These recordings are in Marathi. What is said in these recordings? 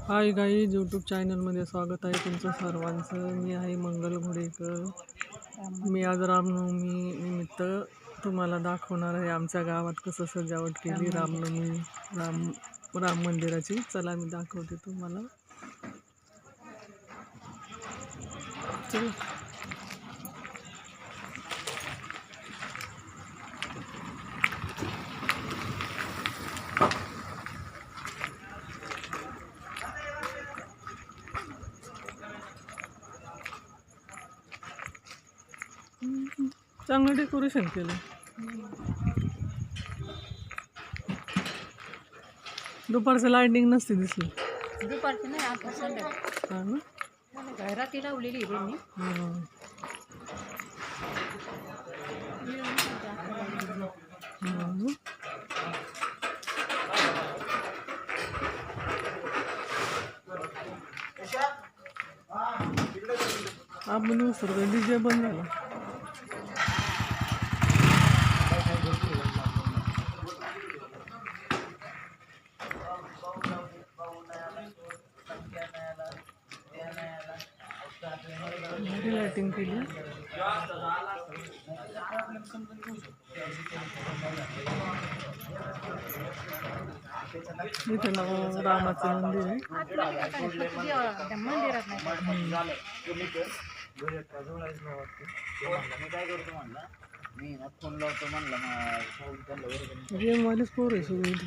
हाय गाईज यूट्यूब चॅनलमध्ये स्वागत आहे तुमचं सर्वांचं. मी आहे मंगल घोडेकर. मी आज रामनवमी निमित्त तुम्हाला दाखवणार आहे आमच्या गावात कसं सजावट केली रामनवमी राम राम मंदिराची. चला मी दाखवते तुम्हाला. चला. चांगलं डेकोरेशन केलं दुपारचं लाईटिंग नसते दिसली. दुपारची नाही आता संध्याकाळी. लावलेली त्यांनी. आपण विसरतो डी जे बंद झाला. भारी लाइटिंग केली. इथे ना रामाचं मंदिर आहे. मंदिरात नाही फोन लावतो पोर आहे इथे.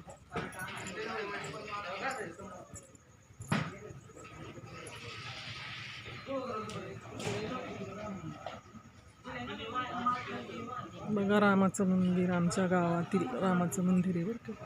बघा रामाचं मंदिर आमच्या गावातील रामाचं मंदिर आहे बरं का.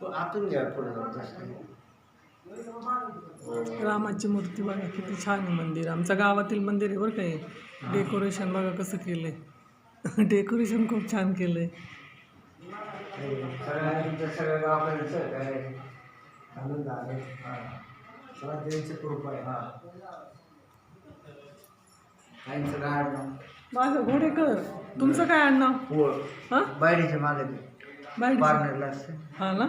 तो आतून घ्या पुढे रामाची मूर्ती बघा किती छान आहे मंदिर. आमच्या गावातील मंदिर आहे बरं का हे. डेकोरेशन बघा कसं केलंय. डेकोरेशन खूप छान केलंय. सगळ्यांचं सगळ्या आनंद आहे. कृपा आहे हा. काहींचं गाड माझं घोडेकर तुमचं काय पोळ हां? बायडीच्या मागे बाईट पार्टनरला असते. हा ना?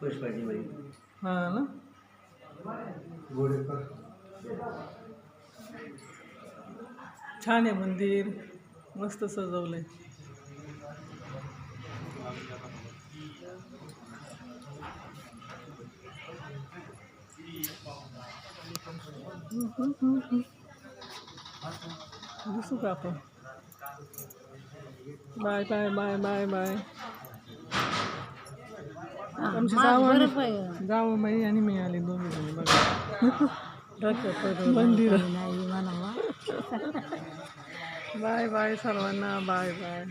पुष्पाची बाई. हा ना? गोडेकर छान आहे मंदिर. मस्त सजवलंय. दिसू का आपण? Bye bye bye bye bye. आमची जावं जावं आणि मी आले दोन्ही जणी बघा. मंदिर. बाय बाय सर्वांना बाय बाय.